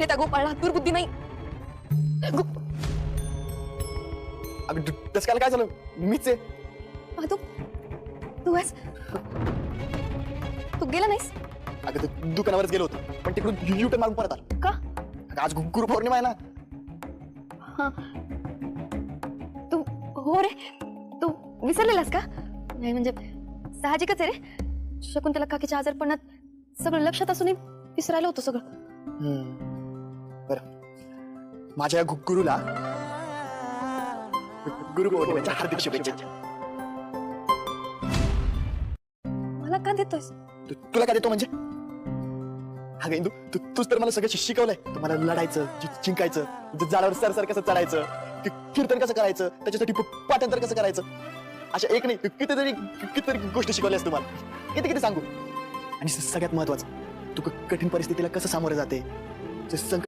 रे त्या गोपाळला दुर्बुद्धी नाही. गो- अगं ड- डसकाला काय झालं? मीच आहे. अगं, तू तू आहेस. तू गेला नाहीस? अगं ते दुकानावरच गेलो होतो. पण तिकडून युटर्न मारून परत आलो. का? अगं आज गु- गुरुपौर्णिमा आहे ना. हा. तू हो रे. तू विसरलेलास का? नाही म्हणजे साहजिकच आहे रे. शकुंतला काकीच्या आजारपणात सगळं लक्षात असूनही विसरायला होतं सगळं. बरं माझ्या गुरुला गुरुपौर्णिमेच्या हार्दिक शुभेच्छा. मला का देतोयस? तु- तुला काय देतो म्हणजे? अगं इंदू तू तूच तर मला सगळं शिकवलंय. तुम्हाला लढायचं जि- जिंकायचं ज- झाडावर सर सर कसं चढायचं कि- कीर्तन कसं करायचं त्याच्यासाठी प- पाठांतर कसं करायचं? अशा एक नाही कितीतरी कितीतरी गोष्टी शिकवल्यास तुम्हाला. किती किती सांगू? आणि स- सगळ्यात महत्वाचं तू क- कठीण परिस्थितीला कसं सामोरं जाते? जे